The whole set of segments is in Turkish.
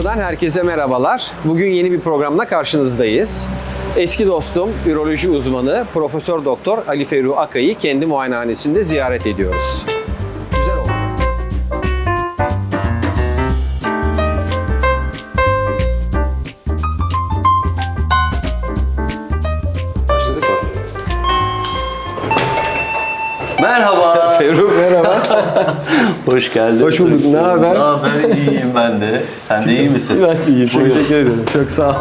Kapı'dan herkese merhabalar. Bugün yeni bir programla karşınızdayız. Eski dostum, üroloji uzmanı Profesör Doktor Ali Ferruh Akay'ı kendi muayenehanesinde ziyaret ediyoruz. Hoş geldin. Hoş bulduk. Ne haber? Ne haber? İyiyim ben de. Sen de iyi misin? ben iyiyim. Buyur. Teşekkür ederim. Çok sağ ol.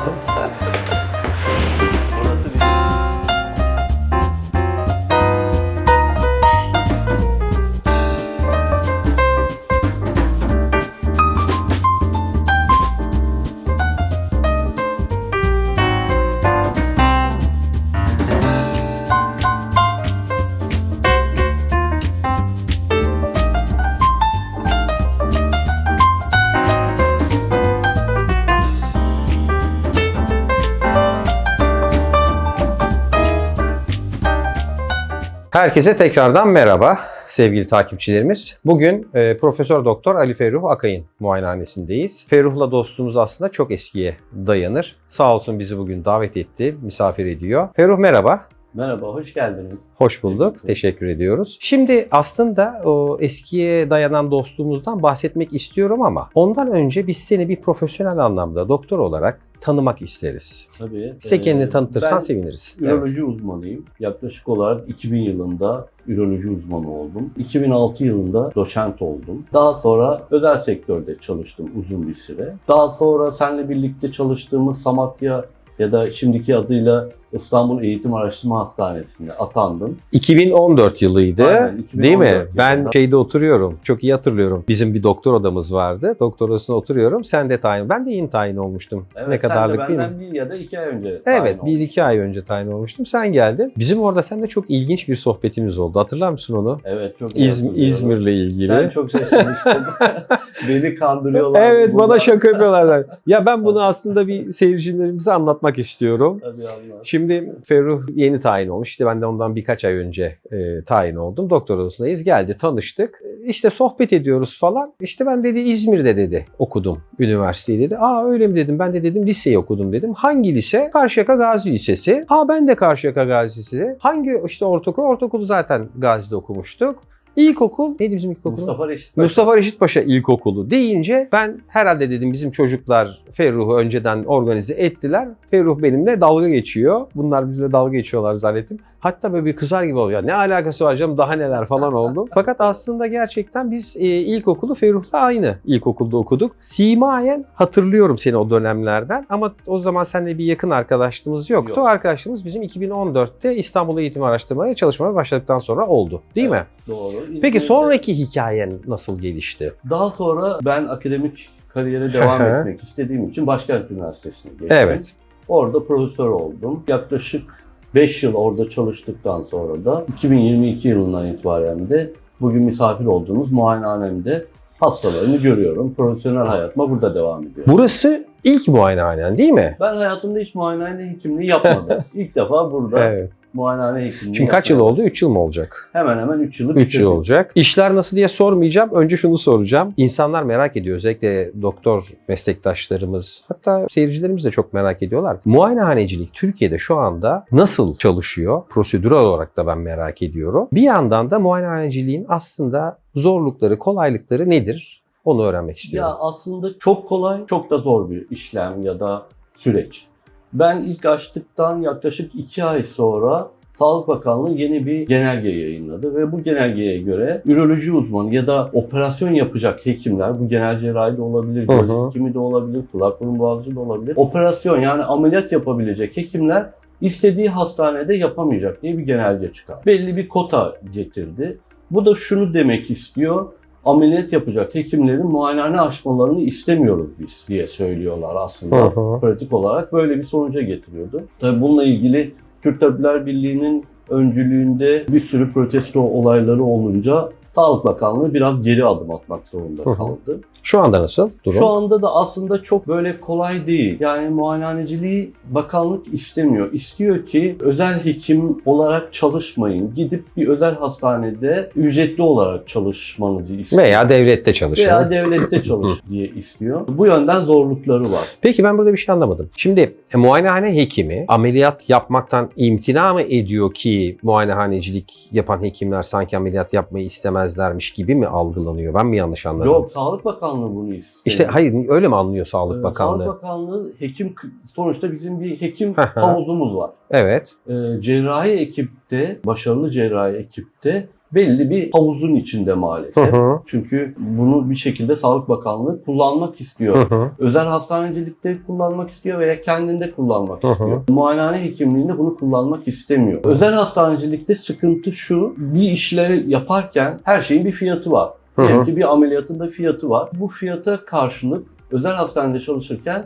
Herkese tekrardan merhaba sevgili takipçilerimiz. Bugün e, Profesör Doktor Ali Ferruh Akay'ın muayenehanesindeyiz. Ferruh'la dostluğumuz aslında çok eskiye dayanır. Sağ olsun bizi bugün davet etti, misafir ediyor. Ferruh merhaba. Merhaba, hoş geldiniz. Hoş bulduk. Teşekkür Teşekkür ediyoruz. Şimdi aslında o eskiye dayanan dostluğumuzdan bahsetmek istiyorum ama ondan önce biz seni bir profesyonel anlamda doktor olarak tanımak isteriz. Tabii. Bize Ee, kendini tanıtırsan ben seviniriz. Evet. Üroloji uzmanıyım. Yaklaşık olarak 2000 yılında üroloji uzmanı oldum. 2006 yılında doçent oldum. Daha sonra özel sektörde çalıştım uzun bir süre. Daha sonra seninle birlikte çalıştığımız Samatya ya da şimdiki adıyla İstanbul Eğitim Araştırma Hastanesi'nde atandım. 2014 yılıydı. Aynen, 2014 değil mi? yılında. Ben şeyde oturuyorum. Çok iyi hatırlıyorum. Bizim bir doktor odamız vardı. Doktor odasında oturuyorum. Sen de tayin. Ben de yeni tayin olmuştum. Evet, ne kadarlık sen de benden bir ya da iki ay önce tayin Evet, bir iki ay önce tayin olmuştum. Sen geldin. Bizim orada seninle çok ilginç bir sohbetimiz oldu. Hatırlar mısın onu? Evet çok hatırlıyorum. İzmir'le ilgili. Sen çok şaşırmıştın. Beni kandırıyorlar. Evet bana şaka yapıyorlar. ya ben bunu aslında bir seyircilerimize anlatmak istiyorum. Tabii Allah. Şimdi Ferruh yeni tayin olmuş. İşte ben de ondan birkaç ay önce e, tayin oldum. Doktor odasındayız. Geldi tanıştık. E, İşte sohbet ediyoruz falan. İşte ben dedi İzmir'de dedi okudum üniversiteyi dedi. Aa öyle mi dedim. Ben de dedim liseyi okudum dedim. Hangi lise? Karşıyaka Gazi Lisesi. Aa ben de Karşıyaka Gazi Lisesi. Hangi işte ortaokul? Ortaokulu zaten Gazi'de okumuştuk. İlkokul neydi bizim ilkokul? Mustafa Reşit. Mustafa Reşit Paşa İlkokulu deyince ben herhalde dedim bizim çocuklar Ferruh'u önceden organize ettiler. Ferruh benimle dalga geçiyor. Bunlar bizle dalga geçiyorlar zannettim. Hatta böyle bir kızar gibi oluyor. Ne alakası var canım daha neler falan oldu. Fakat aslında gerçekten biz e, ilkokulu Ferruh'la aynı ilkokulda okuduk. Simayen hatırlıyorum seni o dönemlerden ama o zaman seninle bir yakın arkadaşlığımız yoktu. Yok. Arkadaşlığımız bizim 2014'te İstanbul Eğitim Araştırmaya çalışmaya başladıktan sonra oldu. Değil mi? Doğru. Peki sonraki hikayen nasıl gelişti? Daha sonra ben akademik kariyere devam etmek istediğim için Başkent Üniversitesi'ne geçtim. Evet. Orada profesör oldum. Yaklaşık 5 yıl orada çalıştıktan sonra da 2022 yılından itibaren de bugün misafir olduğumuz muayenehanemde hastalarımı görüyorum. Profesyonel hayatıma burada devam ediyorum. Burası ilk muayenehanen değil mi? Ben hayatımda hiç muayenehane hekimliği yapmadım. İlk defa burada Evet. Muayenehane hekimliği Şimdi kaç yıl oldu? 3 yıl mı olacak? Hemen hemen 3 yılı 3 yıl olacak. İşler nasıl diye sormayacağım. Önce şunu soracağım. İnsanlar merak ediyor. Özellikle doktor meslektaşlarımız hatta seyircilerimiz de çok merak ediyorlar. Muayenehanecilik Türkiye'de şu anda nasıl çalışıyor? Prosedürel olarak da ben merak ediyorum. Bir yandan da muayenehaneciliğin aslında zorlukları, kolaylıkları nedir? Onu öğrenmek Ya istiyorum. aslında çok kolay, çok da zor bir işlem ya da süreç. Ben ilk açtıktan yaklaşık 2 ay sonra Sağlık Bakanlığı yeni bir genelge yayınladı ve bu genelgeye göre üroloji uzmanı ya da operasyon yapacak hekimler, bu genel cerrahi de olabilir, göz hekimi de olabilir, kulak burun boğazcı da olabilir. Operasyon yani ameliyat yapabilecek hekimler istediği hastanede yapamayacak diye bir genelge çıkardı. Belli bir kota getirdi. Bu da şunu demek istiyor ameliyat yapacak hekimlerin muayenehane açmalarını istemiyoruz biz diye söylüyorlar aslında. Hı hı. Pratik olarak böyle bir sonuca getiriyordu. Tabii bununla ilgili Türk Tabipler Birliği'nin öncülüğünde bir sürü protesto olayları olunca Sağlık Bakanlığı biraz geri adım atmak zorunda Hı kaldı. Şu anda nasıl durum? Şu anda da aslında çok böyle kolay değil. Yani muayenehaneciliği bakanlık istemiyor. İstiyor ki özel hekim olarak çalışmayın. Gidip bir özel hastanede ücretli olarak çalışmanızı istiyor. Veya devlette çalışan. Veya devlette çalış diye istiyor. Bu yönden zorlukları var. Peki ben burada bir şey anlamadım. Şimdi e, muayenehane hekimi ameliyat yapmaktan imtina mı ediyor ki muayenehanecilik yapan hekimler sanki ameliyat yapmayı istemezlermiş gibi mi algılanıyor? Ben mi yanlış anladım? Yok Sağlık Bakanlığı bunu istiyor. İşte hayır öyle mi anlıyor Sağlık Ee, Bakanlığı? Sağlık Bakanlığı hekim sonuçta bizim bir hekim havuzumuz var. Evet. Ee, cerrahi ekipte, başarılı cerrahi ekipte belli bir havuzun içinde Hı maalesef. hı. Çünkü bunu bir şekilde Sağlık Bakanlığı kullanmak istiyor. Hı hı. Özel hastanecilikte kullanmak istiyor veya kendinde kullanmak Hı hı. istiyor. Muayenehane hekimliğinde bunu kullanmak istemiyor. Özel hastanecilikte sıkıntı şu, bir işleri yaparken her şeyin bir fiyatı var. Hı hı. Diyelim ki bir ameliyatın da fiyatı var. Bu fiyata karşılık özel hastanede çalışırken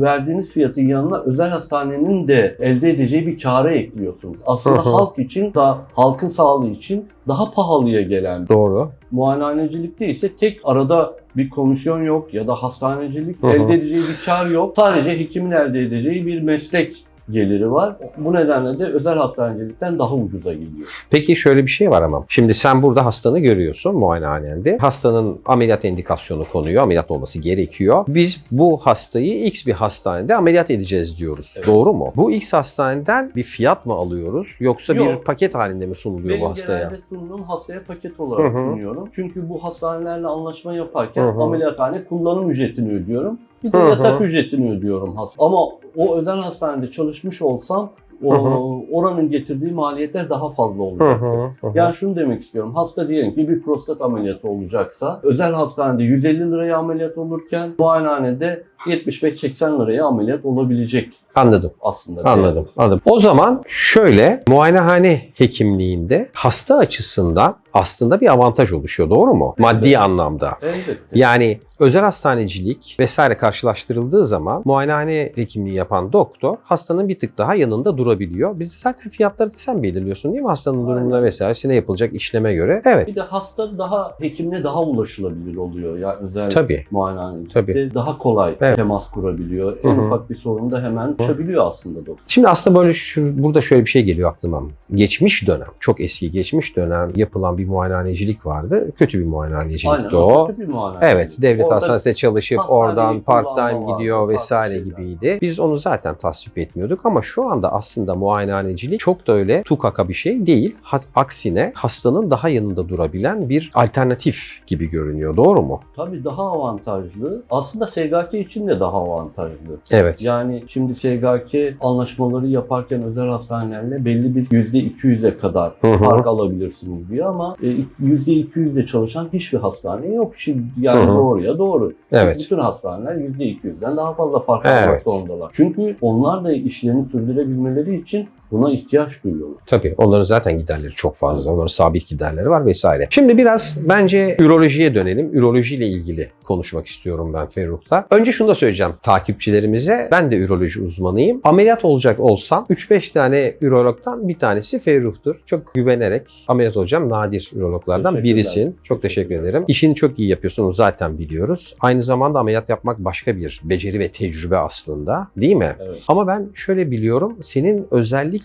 verdiğiniz fiyatın yanına özel hastanenin de elde edeceği bir kâra ekliyorsunuz. Aslında halk için da halkın sağlığı için daha pahalıya gelen Doğru. Muayenehanecilikte ise tek arada bir komisyon yok ya da hastanecilik elde edeceği bir kar yok. Sadece hekimin elde edeceği bir meslek geliri var. Bu nedenle de özel hastanecilikten daha ucuza geliyor. Peki şöyle bir şey var ama. Şimdi sen burada hastanı görüyorsun muayenehanende. Hastanın ameliyat indikasyonu konuyor. Ameliyat olması gerekiyor. Biz bu hastayı X bir hastanede ameliyat edeceğiz diyoruz. Evet. Doğru mu? Bu X hastaneden bir fiyat mı alıyoruz? Yoksa bir Yok. paket halinde mi sunuluyor bu Benim hastaya? genelde sunduğum hastaya paket olarak Hı hı. sunuyorum. Çünkü bu hastanelerle anlaşma yaparken Hı hı. ameliyathane kullanım ücretini ödüyorum. Bir de Hı hı. yatak ücretini ödüyorum hasta. Ama o özel hastanede çalışmış olsam o, oranın getirdiği maliyetler daha fazla Hı olacak. hı, hı hı. Yani şunu demek istiyorum. Hasta diyelim ki bir prostat ameliyatı olacaksa özel hastanede 150 liraya ameliyat olurken muayenehanede 75-80 liraya ameliyat olabilecek Anladım. aslında. Anladım. Anladım. O zaman şöyle muayenehane hekimliğinde hasta açısından aslında bir avantaj oluşuyor. Doğru mu? Maddi Evet. anlamda. Elbette. Yani özel hastanecilik vesaire karşılaştırıldığı zaman muayenehane hekimliği yapan doktor hastanın bir tık daha yanında durabiliyor. Biz zaten fiyatları da sen belirliyorsun değil mi? Hastanın durumuna Aynen. vesairesine yapılacak işleme göre. Evet. Bir de hasta daha hekimle daha ulaşılabilir oluyor. Yani özel Tabii. muayenehanelikte Tabii. daha kolay Evet. temas kurabiliyor. En hı. ufak bir sorunda hemen ulaşabiliyor aslında doktor. Şimdi aslında böyle şu, burada şöyle bir şey geliyor aklıma. Geçmiş dönem, çok eski geçmiş dönem yapılan bir muayenehanecilik vardı. Kötü bir muayenehanecilikti Aynen. o. kötü bir muayenehanelik. Evet, devlet Orada hastanesinde çalışıp oradan part kullanma time vardı, gidiyor farklı vesaire şeyler. gibiydi. Biz onu zaten tasvip etmiyorduk ama şu anda aslında muayenehanecilik çok da öyle tukaka bir şey değil. Aksine hastanın daha yanında durabilen bir alternatif gibi görünüyor. Doğru mu? Tabii daha avantajlı. Aslında SGK için de daha avantajlı. Evet. Yani şimdi SGK anlaşmaları yaparken özel hastanelerle belli bir %200'e kadar Hı hı. fark alabilirsiniz diyor ama e, %200'de çalışan hiçbir hastane yok. Şimdi yani Hı hı. doğruya doğru. Evet. Bütün hastaneler %200'den daha fazla fark Evet. zorundalar. Çünkü onlar da işlerini sürdürebilmeleri için buna ihtiyaç duyuyorlar. Tabii onların zaten giderleri çok fazla. Onların sabit giderleri var vesaire. Şimdi biraz bence ürolojiye dönelim. Ürolojiyle ilgili konuşmak istiyorum ben Ferruh'ta. Önce şunu da söyleyeceğim takipçilerimize. Ben de üroloji uzmanıyım. Ameliyat olacak olsam 3-5 tane ürologdan bir tanesi Ferruh'tur. Çok güvenerek ameliyat olacağım. Nadir ürologlardan birisin. Çok teşekkür ederim. İşini çok iyi yapıyorsun. Onu zaten biliyoruz. Aynı zamanda ameliyat yapmak başka bir beceri ve tecrübe aslında. Değil mi? Evet. Ama ben şöyle biliyorum, senin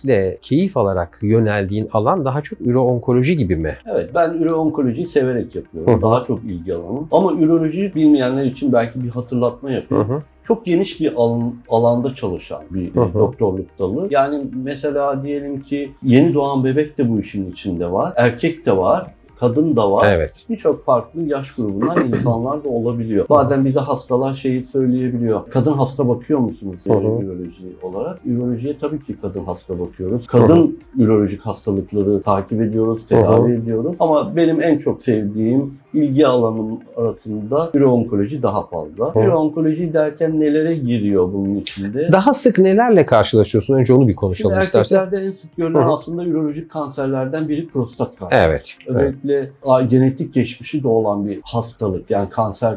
özellikle keyif alarak yöneldiğin alan daha çok üro-onkoloji gibi mi? Evet ben üroonkolojiyi severek yapıyorum. Hı. Daha çok ilgi alanım. Ama üroloji bilmeyenler için belki bir hatırlatma yapayım. hı. çok geniş bir alan, alanda çalışan bir Hı hı. doktorluk dalı. Yani mesela diyelim ki yeni doğan bebek de bu işin içinde var. Erkek de var. Kadın da var. Evet. Birçok farklı yaş grubundan insanlar da olabiliyor. Bazen bize hastalar şeyi söyleyebiliyor. Kadın hasta bakıyor musunuz hı. üroloji olarak? Ürolojiye tabii ki kadın hasta bakıyoruz. Kadın ürolojik hastalıkları takip ediyoruz, tedavi ediyoruz. Ama benim en çok sevdiğim ilgi alanım arasında üroonkoloji daha fazla. Üroonkoloji derken nelere giriyor bunun içinde? Daha sık nelerle karşılaşıyorsun? Önce onu bir Şimdi konuşalım istersen. erkeklerde en sık görülen aslında ürolojik kanserlerden biri prostat kanseri. Evet. evet. Özellikle özellikle genetik geçmişi de olan bir hastalık yani kanser.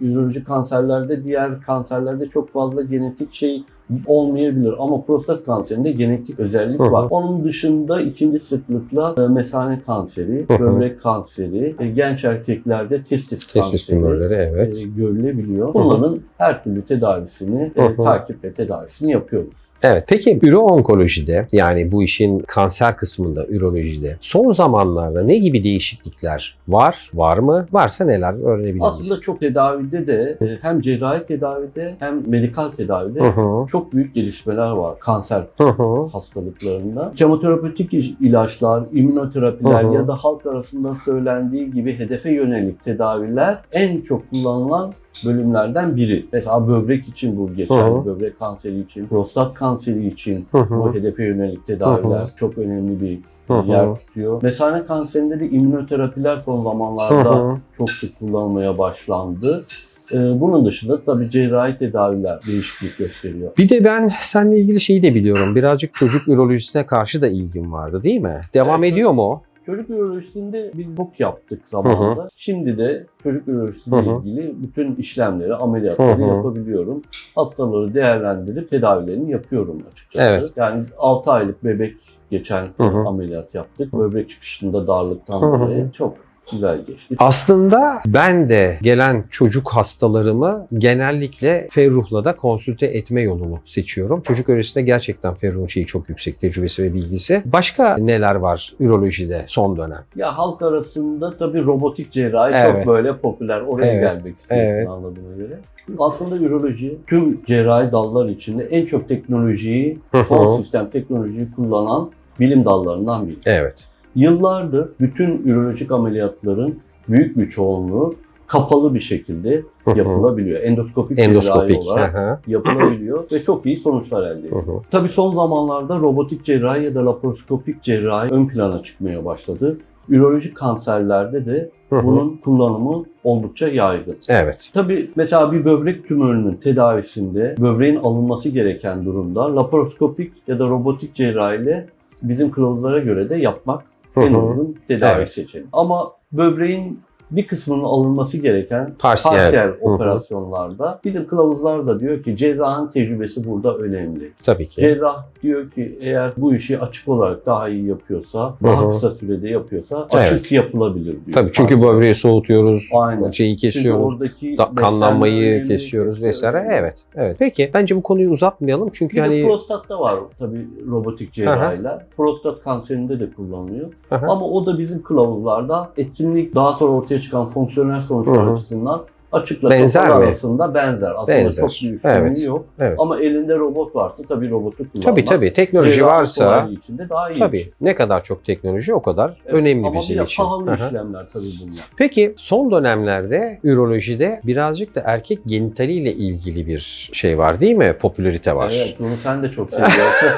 Üroloji kanserlerde diğer kanserlerde çok fazla genetik şey olmayabilir ama prostat kanserinde genetik özellik Hı hı. var. Onun dışında ikinci sıklıkla e, mesane kanseri, Hı hı. böbrek kanseri, e, genç erkeklerde testis Testis kanseri evet. e, görülebiliyor. Bunların her türlü tedavisini, e, Hı hı. takip ve tedavisini yapıyoruz. Evet. Peki üro-onkolojide yani bu işin kanser kısmında ürolojide son zamanlarda ne gibi değişiklikler var? Var mı? Varsa neler öğrenebiliriz? Aslında çok tedavide de e, hem cerrahi tedavide hem medikal tedavide Hı hı. çok büyük gelişmeler var kanser Hı hı. hastalıklarında. Kemoterapötik ilaçlar, immünoterapiler Hı hı. ya da halk arasında söylendiği gibi hedefe yönelik tedaviler en çok kullanılan bölümlerden biri. Mesela böbrek için bu geçerli, Hı hı. böbrek kanseri için, prostat kanseri için Hı hı. bu hedefe yönelik tedaviler Hı çok önemli bir Hı hı. yer tutuyor. Mesane kanserinde de immünoterapiler son Hı zamanlarda hı. çok sık kullanılmaya başlandı. Ee, Bunun dışında tabii cerrahi tedaviler değişiklik gösteriyor. Bir de ben seninle ilgili şeyi de biliyorum. Birazcık çocuk ürolojisine karşı da ilgim vardı değil mi? Devam Evet. ediyor mu? Çocuk ürolojisinde biz çok yaptık zamanında. Şimdi de çocuk ürolojisiyle Hı hı. ilgili bütün işlemleri, ameliyatları Hı hı. yapabiliyorum. Hastaları değerlendirip tedavilerini yapıyorum açıkçası. Evet. Yani 6 aylık bebek geçen Hı hı. ameliyat yaptık. Böbrek çıkışında darlıktan Hı hı. dolayı çok güzel geçti. Aslında ben de gelen çocuk hastalarımı genellikle Ferruh'la da konsülte etme yolunu seçiyorum. Çocuk öğretisinde gerçekten Ferruh'un şeyi çok yüksek tecrübesi ve bilgisi. Başka neler var ürolojide son dönem? Ya halk arasında tabii robotik cerrahi Evet. çok böyle popüler. Oraya Evet, gelmek istiyorsun evet. anladığıma göre. Aslında üroloji tüm cerrahi dallar içinde en çok teknolojiyi, Hı hı. son sistem teknolojiyi kullanan bilim dallarından biri. Evet. Yıllardır bütün ürolojik ameliyatların büyük bir çoğunluğu kapalı bir şekilde yapılabiliyor. Endoskopik, cerrahi Endoskopik. olarak Hı hı. yapılabiliyor ve çok iyi sonuçlar elde ediyor. Tabii son zamanlarda robotik cerrahi ya da laparoskopik cerrahi ön plana çıkmaya başladı. Ürolojik kanserlerde de bunun kullanımı oldukça yaygın. Evet. Tabii mesela bir böbrek tümörünün tedavisinde böbreğin alınması gereken durumda laparoskopik ya da robotik cerrahiyle bizim kılavuzlara göre de yapmak Hı en hı. uygun tedavi Evet. seçeneği. Ama böbreğin bir kısmının alınması gereken Parsiyel. parsiyel operasyonlarda bizim kılavuzlar da diyor ki cerrahın tecrübesi burada önemli. Tabii ki. Cerrah diyor ki eğer bu işi açık olarak daha iyi yapıyorsa, daha Hı hı. kısa sürede yapıyorsa Evet. açık yapılabilir diyor. Tabii çünkü Parsiyel. böbreği soğutuyoruz, Aynen. şeyi kesiyoruz. oradaki da- kanlanmayı kesiyoruz vesaire. önemli. Evet. Evet. Peki bence bu konuyu uzatmayalım çünkü Bir hani prostatta var tabii robotik cerrahiler. Prostat kanserinde de kullanılıyor. Aha. Ama o da bizim kılavuzlarda etkinlik daha sonra ortaya çıkan fonksiyonel sonuçlar Hı hı. açısından açıkla Benzer kapalı mi? arasında benzer. Aslında Benzer. çok büyük Evet. yok. evet. Ama elinde robot varsa tabii robotu kullanmak. Tabii tabii teknoloji varsa içinde daha iyi. tabii bir şey. ne kadar çok teknoloji o kadar Evet, önemli ama bizim için. pahalı Aha. işlemler tabii bunlar. Peki son dönemlerde ürolojide birazcık da erkek genitaliyle ilgili bir şey var değil mi? Popülarite var. Evet bunu sen de çok seviyorsun.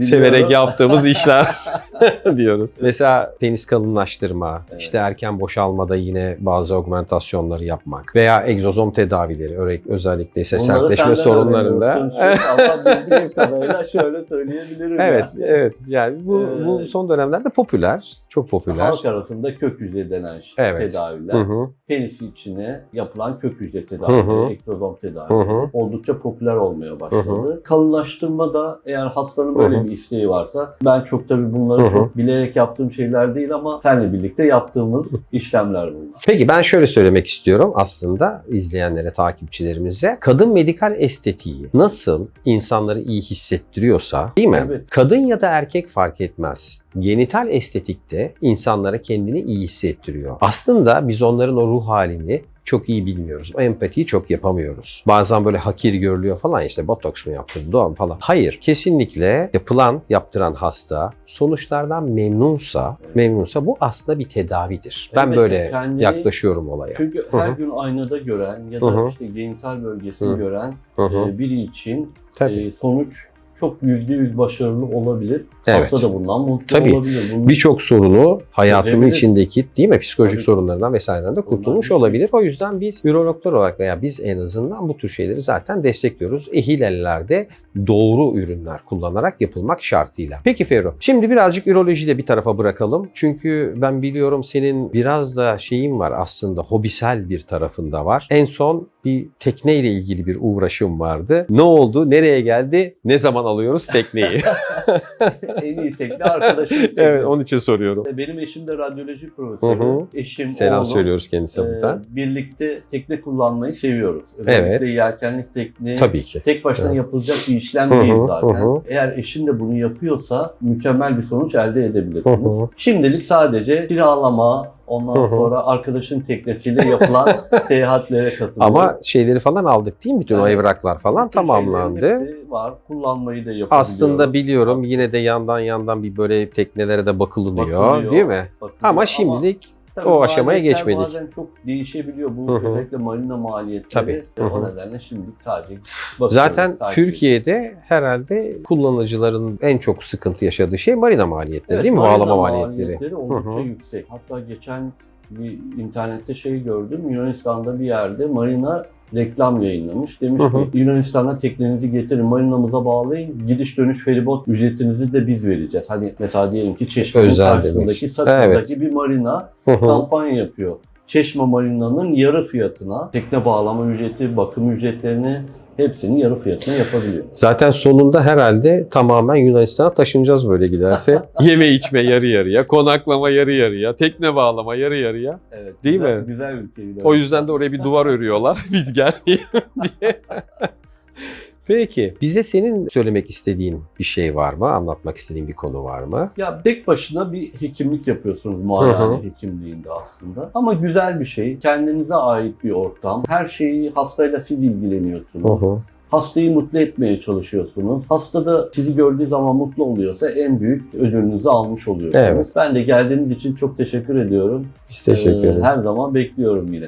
Severek yaptığımız işler diyoruz. Mesela penis kalınlaştırma, Evet. işte erken boşalmada yine bazı augmentasyonları yapmak veya egzozom tedavileri özellikle ise Bunları sertleşme sorunlarında. kadarıyla şöyle söyleyebilirim. evet, yani. evet. Yani bu Ee, bu son dönemlerde popüler, çok popüler. Halk arasında kök hücre denen Evet. tedaviler, Hı hı. penis içine yapılan kök hücre Hı tedavileri, hı. egzozom Hı tedavileri hı. oldukça popüler olmaya başladı. Kalınlaştırma da eğer hastanın böyle Hı hı. bir isteği varsa ben çok tabii bunları Hı hı. çok bilerek yaptığım şeyler değil ama seninle birlikte yaptığımız işlemler bunlar. Peki ben şöyle söylemek istiyorum aslında izleyenlere, takipçilerimize. Kadın medikal estetiği nasıl insanları iyi hissettiriyorsa değil mi? Evet. Kadın ya da erkek fark etmez. Genital estetikte insanlara kendini iyi hissettiriyor. Aslında biz onların o ruh halini çok iyi bilmiyoruz. O empatiyi çok yapamıyoruz. Bazen böyle hakir görülüyor falan işte botoks mu yaptırdı doğum falan. Hayır. Kesinlikle yapılan, yaptıran hasta sonuçlardan memnunsa, memnunsa bu aslında bir tedavidir. Ben Evet, böyle kendini- yaklaşıyorum olaya. Çünkü Hı her gün aynada gören ya da hı. işte genital bölgesini Hı. gören Hı hı. e, biri için Tabii. e, sonuç çok yüzde yüz başarılı olabilir. Evet. Hasta da bundan mutlu Tabii. olabilir. Bunun Birçok sorunu hayatımın Çözebiliriz. içindeki değil mi psikolojik Tabii. sorunlardan vesaireden de kurtulmuş bir şey. olabilir. O yüzden biz ürologlar olarak veya biz en azından bu tür şeyleri zaten destekliyoruz. Ehil ellerde doğru ürünler kullanarak yapılmak şartıyla. Peki Ferro, şimdi birazcık ürolojiyi de bir tarafa bırakalım. Çünkü ben biliyorum senin biraz da şeyin var aslında hobisel bir tarafında var. En son bir tekneyle ilgili bir uğraşım vardı. Ne oldu? Nereye geldi? Ne zaman alıyoruz tekneyi? en iyi tekne arkadaşım. tekne. evet, onun için soruyorum. Benim eşim de radyoloji Hı profesörü. hı. Eşim, Selam oğlum, söylüyoruz kendisine e, buradan. birlikte tekne kullanmayı seviyoruz. Özellikle Evet. yelkenlik tekniği Tabii ki. tek başına Evet. yapılacak bir işlem Hı hı, değil zaten. hı hı. Eğer eşin de bunu yapıyorsa mükemmel bir sonuç elde edebilirsiniz. Hı hı. Şimdilik sadece kiralama, ondan Hı hı. sonra arkadaşın teknesiyle yapılan seyahatlere katılıyor. Ama şeyleri falan aldık değil mi? Bütün o Evet. evraklar falan Bütün tamamlandı. var. Kullanmayı da yapabiliyorum. Aslında biliyorum yine de yandan yandan bir böyle teknelere de bakılınıyor Bakılıyor, değil mi? bakılıyor. Ama şimdilik tabii o aşamaya geçmedik. Bazen çok değişebiliyor. Bu özellikle marina maliyetleri. Tabii. O nedenle şimdilik sadece bakıyoruz. zaten takip Türkiye'de herhalde kullanıcıların en çok sıkıntı yaşadığı şey marina maliyetleri Evet, değil mi? Bağlama maliyetleri. maliyetleri oldukça yüksek. Hatta geçen bir internette şey gördüm. Yunanistan'da bir yerde marina reklam yayınlamış. Demiş Hı hı. ki Yunanistan'a teknenizi getirin, marinamıza bağlayın. Gidiş dönüş feribot ücretinizi de biz vereceğiz. Hani mesela diyelim ki Çeşme'nin karşısındaki. Sakız'daki bir marina Hı hı. kampanya yapıyor. Çeşme Marina'nın yarı fiyatına tekne bağlama ücreti, bakım ücretlerini hepsini yarı fiyatına yapabiliyor. Zaten sonunda herhalde tamamen Yunanistan'a taşınacağız böyle giderse. Yeme içme yarı yarıya, konaklama yarı yarıya, tekne bağlama yarı yarıya. Evet. Değil güzel, mi? Güzel ülke. Yunanistan. O yüzden de oraya bir duvar örüyorlar biz gelmeyelim diye. Peki bize senin söylemek istediğin bir şey var mı? Anlatmak istediğin bir konu var mı? Ya tek başına bir hekimlik yapıyorsunuz muayene Hı hı. hekimliğinde aslında. Ama güzel bir şey. Kendinize ait bir ortam. Her şeyi hastayla siz ilgileniyorsunuz. Hastayı mutlu etmeye çalışıyorsunuz. Hasta da sizi gördüğü zaman mutlu oluyorsa en büyük ödülünüzü almış oluyorsunuz. Evet. Ben de geldiğiniz için çok teşekkür ediyorum. Biz teşekkür Ee, ederiz. Her zaman bekliyorum yine.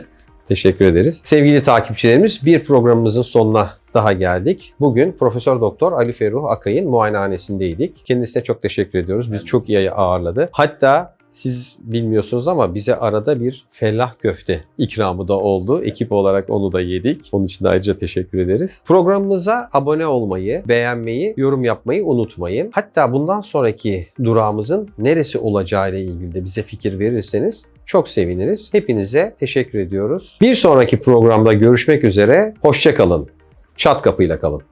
Teşekkür ederiz. Sevgili takipçilerimiz bir programımızın sonuna daha geldik. Bugün Profesör Doktor Ali Ferruh Akay'ın muayenehanesindeydik. Kendisine çok teşekkür ediyoruz. Biz çok iyi ağırladı. Hatta siz bilmiyorsunuz ama bize arada bir fellah köfte ikramı da oldu. Ekip olarak onu da yedik. Onun için de ayrıca teşekkür ederiz. Programımıza abone olmayı, beğenmeyi, yorum yapmayı unutmayın. Hatta bundan sonraki durağımızın neresi olacağı ile ilgili de bize fikir verirseniz çok seviniriz. Hepinize teşekkür ediyoruz. Bir sonraki programda görüşmek üzere. Hoşça kalın. Çat kapıyla kalın.